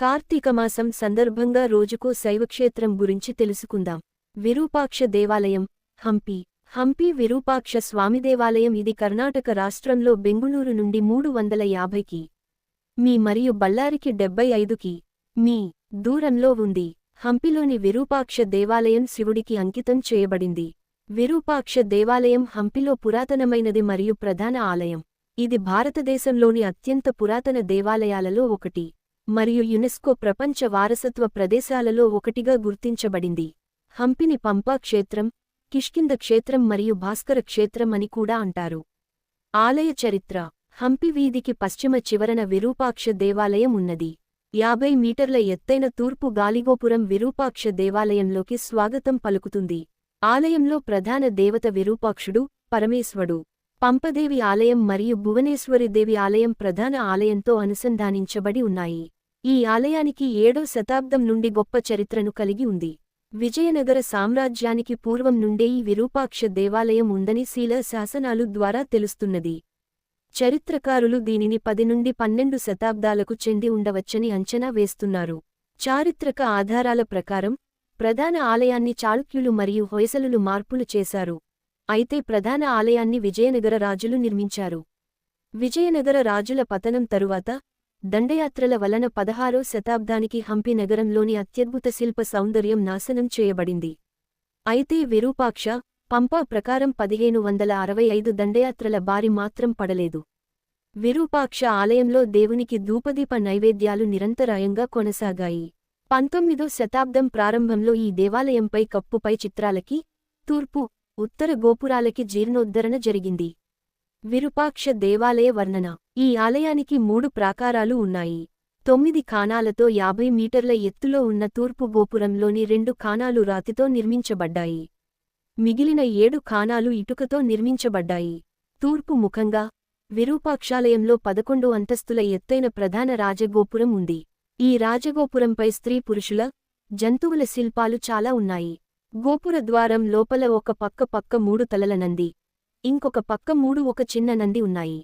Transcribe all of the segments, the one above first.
కార్తీక మాసం సందర్భంగా రోజుకో శైవక్షేత్రం గురించి తెలుసుకుందాం. విరూపాక్ష దేవాలయం హంపి. హంపి విరూపాక్ష స్వామి దేవాలయం ఇది కర్ణాటక రాష్ట్రంలో బెంగుళూరు నుండి మూడు వందల యాభైకి మీ మరియు బళ్ళారికి డెబ్బై ఐదుకి మీ దూరంలో ఉంది. హంపిలోని విరూపాక్ష దేవాలయం శివుడికి అంకితం చేయబడింది. విరూపాక్ష దేవాలయం హంపిలో పురాతనమైనది మరియు ప్రధాన ఆలయం. ఇది భారతదేశంలోని అత్యంత పురాతన దేవాలయాలలో ఒకటి. మరియు యునెస్కో ప్రపంచ వారసత్వ ప్రదేశాలలో ఒకటిగా గుర్తించబడింది. హంపిని పంపా క్షేత్రం కిష్కింద క్షేత్రం మరియు భాస్కర క్షేత్రం అని కూడా అంటారు. ఆలయ చరిత్ర. హంపి వీధికి పశ్చిమ చివరన విరూపాక్ష దేవాలయం ఉన్నది. యాభై మీటర్ల ఎత్తైన తూర్పు గాలిగోపురం విరూపాక్ష దేవాలయంలోకి స్వాగతం పలుకుతుంది. ఆలయంలో ప్రధాన దేవత విరూపాక్షుడు పరమేశ్వడు పంపదేవి ఆలయం మరియు భువనేశ్వరిదేవి ఆలయం ప్రధాన ఆలయంతో అనుసంధానించబడి ఉన్నాయి. ఈ ఆలయానికి ఏడో శతాబ్దం నుండి గొప్ప చరిత్రను కలిగి ఉంది. విజయనగర సామ్రాజ్యానికి పూర్వం నుండే ఈ విరూపాక్ష దేవాలయం ఉందని శీల శాసనాలు ద్వారా తెలుస్తున్నది. చరిత్రకారులు దీనిని పది నుండి పన్నెండు శతాబ్దాలకు చెంది ఉండవచ్చని అంచనా వేస్తున్నారు. చారిత్రక ఆధారాల ప్రకారం ప్రధాన ఆలయాన్ని చాళుక్యులు మరియు హొయసలులు మార్పులు చేశారు. అయితే ప్రధాన ఆలయాన్ని విజయనగర రాజులు నిర్మించారు. విజయనగర రాజుల పతనం తరువాత దండయాత్రల వలన పదహారో శతాబ్దానికి హంపి నగరంలోని అత్యద్భుత శిల్ప సౌందర్యం నాశనం చేయబడింది. అయితే విరూపాక్ష పంపా ప్రకారం పదిహేను వందల అరవై ఐదు దండయాత్రల బారి మాత్రం పడలేదు. విరూపాక్ష ఆలయంలో దేవునికి ధూపదీప నైవేద్యాలు నిరంతరాయంగా కొనసాగాయి. పంతొమ్మిదో శతాబ్దం ప్రారంభంలో ఈ దేవాలయంపై కప్పుపై చిత్రాలకి తూర్పు ఉత్తర గోపురాలకి జీర్ణోద్ధరణ జరిగింది. విరూపాక్ష దేవాలయ వర్ణన. ఈ ఆలయానికి మూడు ప్రాకారాలు ఉన్నాయి. తొమ్మిది ఖానాలతో యాభై మీటర్ల ఎత్తులో ఉన్న తూర్పు గోపురంలోని రెండు ఖానాలు రాతితో నిర్మించబడ్డాయి. మిగిలిన ఏడు ఖానాలు ఇటుకతో నిర్మించబడ్డాయి. తూర్పు ముఖంగా విరూపాక్షాలయంలో పదకొండు అంతస్తుల ఎత్తైన ప్రధాన రాజగోపురం ఉంది. ఈ రాజగోపురంపై స్త్రీ పురుషుల జంతువుల శిల్పాలు చాలా ఉన్నాయి. గోపుర ద్వారం లోపల ఒక పక్క పక్క మూడు తలల నంది. ఇంకొక పక్క మూడు ఒక చిన్న నంది ఉన్నాయి.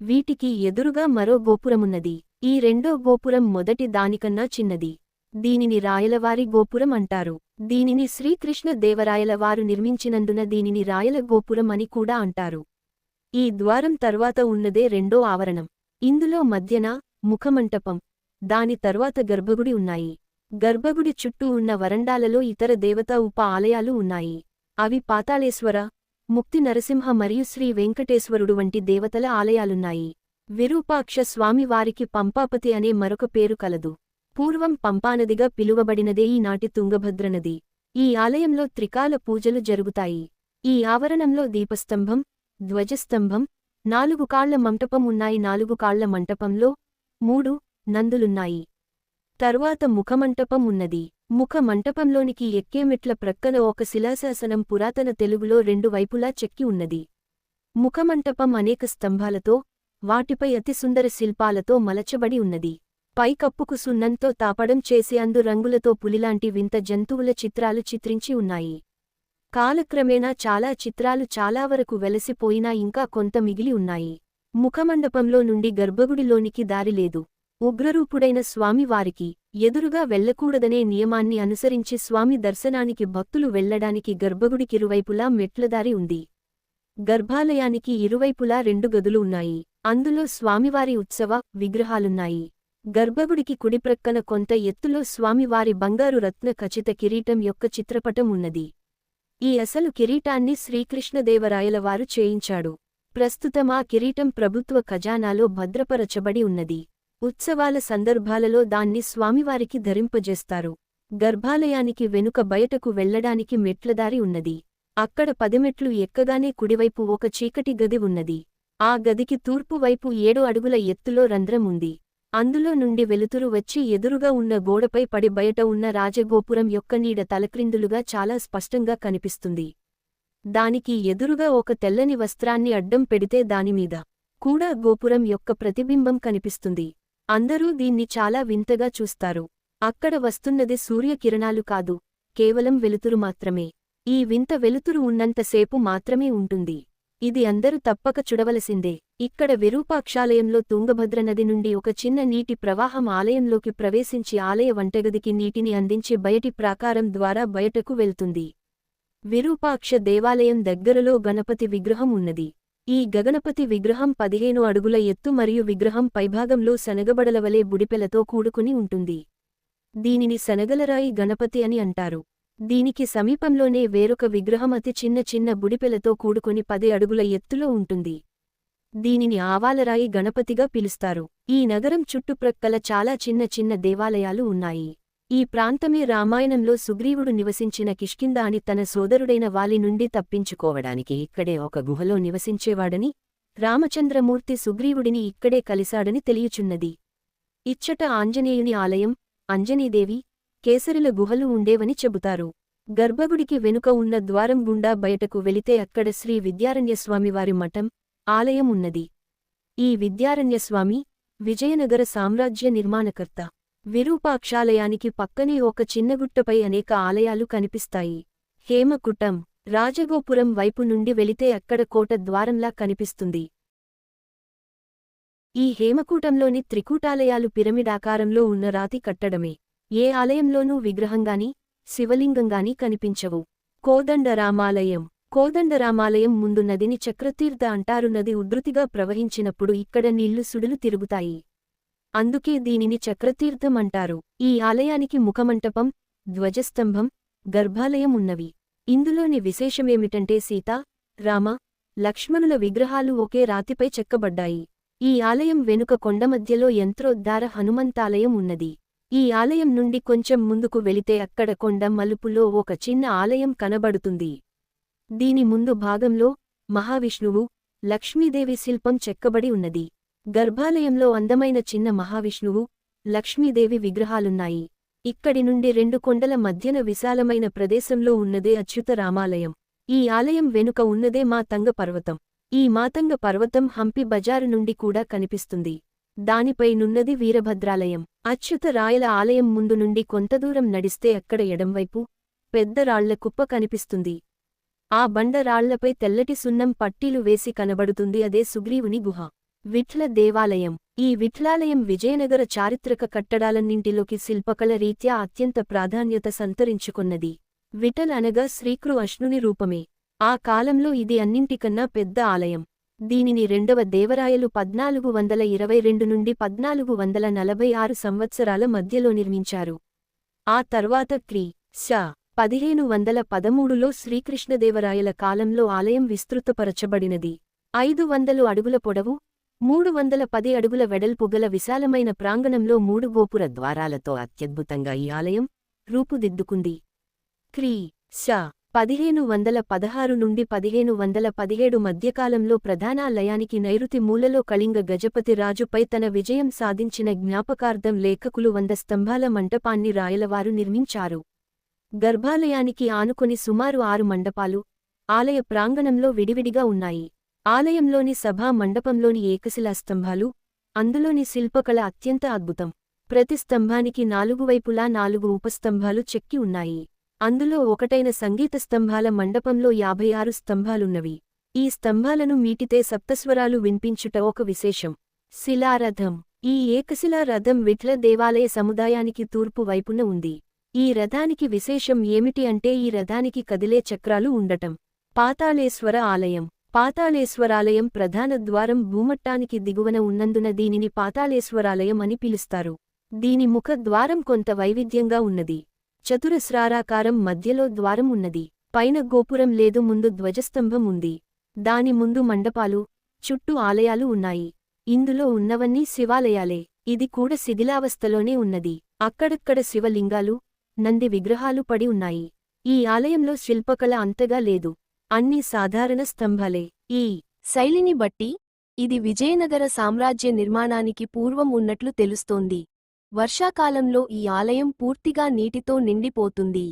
వీటికి ఎదురుగా మరో గోపురమున్నది. ఈ రెండో గోపురం మొదటి దానికన్నా చిన్నది. దీనిని రాయలవారి గోపురం అంటారు. దీనిని శ్రీకృష్ణ దేవరాయలవారు నిర్మించినందున దీనిని రాయల గోపురం అని కూడా అంటారు. ఈ ద్వారం తర్వాత ఉన్నదే రెండో ఆవరణం. ఇందులో మధ్యన ముఖమంటపం. దాని తర్వాత గర్భగుడి ఉన్నాయి. గర్భగుడి చుట్టూ ఉన్న వరండాలలో ఇతర దేవతా ఉప ఆలయాలు ఉన్నాయి. అవి పాతాళేశ్వర ముక్తి నరసింహ మరియు శ్రీ వెంకటేశ్వరుడు వంటి దేవతల ఆలయాలున్నాయి. విరూపాక్ష స్వామివారికి పంపాపతి అనే మరొక పేరు కలదు. పూర్వం పంపానదిగా పిలువబడినదే ఈనాటి తుంగభద్రనది ఈ ఆలయంలో త్రికాల పూజలు జరుగుతాయి. ఈ ఆవరణంలో దీపస్తంభం ధ్వజస్తంభం నాలుగు కాళ్ళ మంటపం ఉన్నాయి. నాలుగు కాళ్ళ మంటపంలో మూడు నందులున్నాయి. తరువాత ముఖమంటపం ఉన్నది. ముఖ మంటపంలోనికి ఎక్కే మెట్ల ప్రక్కన ఒక శిలాశాసనం పురాతన తెలుగులో రెండు వైపులా చెక్కి ఉన్నది. ముఖమంటపం అనేక స్తంభాలతో వాటిపై అతి సుందర శిల్పాలతో మలచబడి ఉన్నది. పైకప్పుకు సున్నంతో తాపడం చేసి అందు రంగులతో పులిలాంటి వింత జంతువుల చిత్రాలు చిత్రించి ఉన్నాయి. కాలక్రమేణా చాలా చిత్రాలు చాలా వరకు వెలసిపోయినా ఇంకా కొంత మిగిలి ఉన్నాయి. ముఖమండపంలో నుండి గర్భగుడిలోనికి దారిలేదు ఉగ్రరూపుడైన స్వామివారికి ఎదురుగా వెళ్ళకూడదనే నియమాన్ని అనుసరించి స్వామి దర్శనానికి భక్తులు వెళ్ళడానికి గర్భగుడికిరువైపులా మెట్లదారి ఉంది. గర్భాలయానికి ఇరువైపులా రెండు గదులు ఉన్నాయి. అందులో స్వామివారి ఉత్సవ విగ్రహాలున్నాయి. గర్భగుడికి కుడిప్రక్కన కొంత ఎత్తులో స్వామివారి బంగారు రత్న ఖచిత కిరీటం యొక్క చిత్రపటం ఉన్నది. ఈ అసలు కిరీటాన్ని శ్రీకృష్ణదేవరాయలవారు చేయించాడు. ప్రస్తుతం ఆ కిరీటం ప్రభుత్వ ఖజానాలో భద్రపరచబడి ఉన్నది. ఉత్సవాల సందర్భాలలో దాన్ని స్వామివారికి ధరింపజేస్తారు. గర్భాలయానికి వెనుక బయటకు వెళ్ళడానికి మెట్లదారి ఉన్నది. అక్కడ పదిమెట్లు ఎక్కగానే కుడివైపు ఒక చీకటి గది ఉన్నది. ఆ గదికి తూర్పువైపు ఏడు అడుగుల ఎత్తులో రంధ్రం ఉంది. అందులో నుండి వెలుతురు వచ్చి ఎదురుగా ఉన్న గోడపై పడి బయట ఉన్న రాజగోపురం యొక్క నీడ తలక్రిందులుగా చాలా స్పష్టంగా కనిపిస్తుంది. దానికి ఎదురుగా ఒక తెల్లని వస్త్రాన్ని అడ్డం పెడితే దానిమీద కూడా గోపురం యొక్క ప్రతిబింబం కనిపిస్తుంది. అందరూ దీన్ని చాలా వింతగా చూస్తారు. అక్కడ వస్తున్నది సూర్యకిరణాలు కాదు కేవలం వెలుతురు మాత్రమే. ఈ వింత వెలుతురు ఉన్నంతసేపు మాత్రమే ఉంటుంది. ఇది అందరూ తప్పక చూడవలసిందే. ఇక్కడ విరూపాక్షాలయంలో తుంగభద్ర నది నుండి ఒక చిన్న నీటి ప్రవాహం ఆలయంలోకి ప్రవేశించి ఆలయ వంటగదికి నీటిని అందించి బయటి ప్రాకారం ద్వారా బయటకు వెళ్తుంది. విరూపాక్ష దేవాలయం దగ్గరలో గణపతి విగ్రహం ఉన్నది. ఈ గగణపతి విగ్రహం పదిహేను అడుగుల ఎత్తు మరియు విగ్రహం పైభాగంలో శనగబడలవలే బుడిపెలతో కూడుకుని ఉంటుంది. దీనిని శనగలరాయి గణపతి అని అంటారు. దీనికి సమీపంలోనే వేరొక విగ్రహం అతి చిన్న చిన్న బుడిపెలతో కూడుకుని పది అడుగుల ఎత్తులో ఉంటుంది. దీనిని ఆవాలరాయి గణపతిగా పిలుస్తారు. ఈ నగరం చుట్టుప్రక్కల చాలా చిన్న చిన్న దేవాలయాలు ఉన్నాయి. ఈ ప్రాంతమే రామాయణంలో సుగ్రీవుడు నివసించిన కిష్కింద అని తన సోదరుడైన వాలి నుండి తప్పించుకోవడానికి ఇక్కడే ఒక గుహలో నివసించేవాడని రామచంద్రమూర్తి సుగ్రీవుడిని ఇక్కడే కలిశాడని తెలియచున్నది. ఇచ్చట ఆంజనేయుని ఆలయం అంజనీదేవి కేసరిల గుహలు ఉండేవని చెబుతారు. గర్భగుడికి వెనుక ఉన్న ద్వారం గుండా బయటకు వెళితే అక్కడ శ్రీ విద్యారణ్యస్వామివారి మఠం ఆలయం ఉన్నది. ఈ విద్యారణ్యస్వామి విజయనగర సామ్రాజ్య నిర్మాణకర్త. విరూపాక్షాలయానికి పక్కనే ఒక చిన్నగుట్టపై అనేక ఆలయాలు కనిపిస్తాయి. హేమకుటం రాజగోపురం వైపు నుండి వెళితే అక్కడ కోట ద్వారంలా కనిపిస్తుంది. ఈ హేమకూటంలోని త్రికూటాలయాలు పిరమిడాకారంలో ఉన్న రాతి కట్టడమే. ఏ ఆలయంలోనూ విగ్రహంగాని శివలింగంగాని కనిపించవు. కోదండరామాలయం కోదండరామాలయం ముందు నదిని చక్రతీర్థ అంటారు. నది ఉధృతిగా ప్రవహించినప్పుడు ఇక్కడ నీళ్ళు సుడులు తిరుగుతాయి. అందుకే దీనిని చక్రతీర్థం అంటారు. ఈ ఆలయానికి ముఖమంటపం ధ్వజస్తంభం గర్భాలయం ఉన్నవి. ఇందులోని విశేషమేమిటంటే సీత రామ లక్ష్మణుల విగ్రహాలు ఒకే రాతిపై చెక్కబడ్డాయి. ఈ ఆలయం వెనుక కొండ మధ్యలో యంత్రోద్ధార హనుమంతాలయం ఉన్నది. ఈ ఆలయం నుండి కొంచెం ముందుకు వెళితే అక్కడ కొండ మలుపులో ఒక చిన్న ఆలయం కనబడుతుంది. దీని ముందు భాగంలో మహావిష్ణువు లక్ష్మీదేవి శిల్పం చెక్కబడి ఉన్నది. గర్భాలయంలో అందమైన చిన్న మహావిష్ణువు లక్ష్మీదేవి విగ్రహాలున్నాయి. ఇక్కడి నుండి రెండు కొండల మధ్యన విశాలమైన ప్రదేశంలో ఉన్నదే అచ్యుత రామాలయం. ఈ ఆలయం వెనుక ఉన్నదే మా తంగ పర్వతం. ఈ మాతంగ పర్వతం హంపి బజారు నుండి కూడా కనిపిస్తుంది. దానిపై నున్నది వీరభద్రాలయం. అచ్యుత రాయల ఆలయం ముందు నుండి కొంత దూరం నడిస్తే అక్కడ ఎడంవైపు పెద్ద రాళ్ళ కుప్ప కనిపిస్తుంది. ఆ బండ రాళ్ళపై తెల్లటి సున్నం పట్టీలు వేసి కనబడుతుంది. అదే సుగ్రీవుని గుహ. విఠ్ల దేవాలయం. ఈ విఠ్లాలయం విజయనగర చారిత్రక కట్టడాలన్నింటిలోకి శిల్పకళ రీత్యా అత్యంత ప్రాధాన్యత సంతరించుకున్నది. విఠల్ అనగా శ్రీకృ అష్ణుని రూపమే. ఆ కాలంలో ఇది అన్నింటికన్నా పెద్ద ఆలయం. దీనిని రెండవ దేవరాయలు పద్నాలుగు వందల ఇరవై రెండు నుండి పద్నాలుగు వందల నలభై ఆరు సంవత్సరాల మధ్యలో నిర్మించారు. ఆ తర్వాత క్రీ. శ. పదిహేను వందల పదమూడులో శ్రీకృష్ణదేవరాయల కాలంలో ఆలయం విస్తృతపరచబడినది. ఐదు వందలు అడుగుల పొడవు మూడు వందల పది అడుగుల వెడల్పుగల విశాలమైన ప్రాంగణంలో మూడు గోపుర ద్వారాలతో అత్యద్భుతంగా ఈ ఆలయం రూపుదిద్దుకుంది. క్రీ. శ. పదిహేను వందల పదహారు నుండి పదిహేను వందల పదిహేడు మధ్యకాలంలో ప్రధానాలయానికి నైరుతి మూలలో కళింగ గజపతి రాజుపై తన విజయం సాధించిన జ్ఞాపకార్థం లేఖకులు వంద స్తంభాల మంటపాన్ని రాయలవారు నిర్మించారు. గర్భాలయానికి ఆనుకొని సుమారు ఆరు మండపాలు ఆలయ ప్రాంగణంలో విడివిడిగా ఉన్నాయి. ఆలయంలోని సభా మండపంలోని ఏకశిలా స్తంభాలు అందులోని శిల్పకళ అత్యంత అద్భుతం. ప్రతి స్తంభానికి నాలుగు వైపులా నాలుగు ఉపస్తంభాలు చెక్కి ఉన్నాయి. అందులో ఒకటైన సంగీత స్తంభాల మండపంలో యాభై ఆరు స్తంభాలున్నవి. ఈ స్తంభాలను మీటితే సప్తస్వరాలు విన్పించుట ఒక విశేషం. శిలారథం. ఈ ఏకశిలా రథం విఠ్ల దేవాలయ సముదాయానికి తూర్పు వైపున ఉంది. ఈ రథానికి విశేషం ఏమిటి అంటే ఈ రథానికి కదిలే చక్రాలు ఉండటం. పాతాళేశ్వర ఆలయం. పాతాళేశ్వరాలయం ప్రధాన ద్వారం భూమట్టానికి దిగువన ఉన్నందున దీనిని పాతాళేశ్వరాలయం అని పిలుస్తారు. దీని ముఖ ద్వారం కొంత వైవిధ్యంగా ఉన్నది. చతురస్రారాకారం మధ్యలో ద్వారం ఉన్నది. పైన గోపురం లేదు ముందు ధ్వజస్తంభం ఉంది. దాని ముందు మండపాలు చుట్టూ ఆలయాలు ఉన్నాయి. ఇందులో ఉన్నవన్నీ శివాలయాలే. ఇది కూడా శిథిలావస్థలోనే ఉన్నది. అక్కడక్కడ శివలింగాలు నంది విగ్రహాలు పడి ఉన్నాయి. ఈ ఆలయంలో శిల్పకళ అంతగా లేదు. అన్ని సాధారణ స్తంభాలే. ఈ శైలిని బట్టి ఇది విజయనగర సామ్రాజ్య నిర్మాణానికి పూర్వం ఉన్నట్లు తెలుస్తోంది. వర్షాకాలంలో ఈ ఆలయం పూర్తిగా నీటితో నిండిపోతుంది.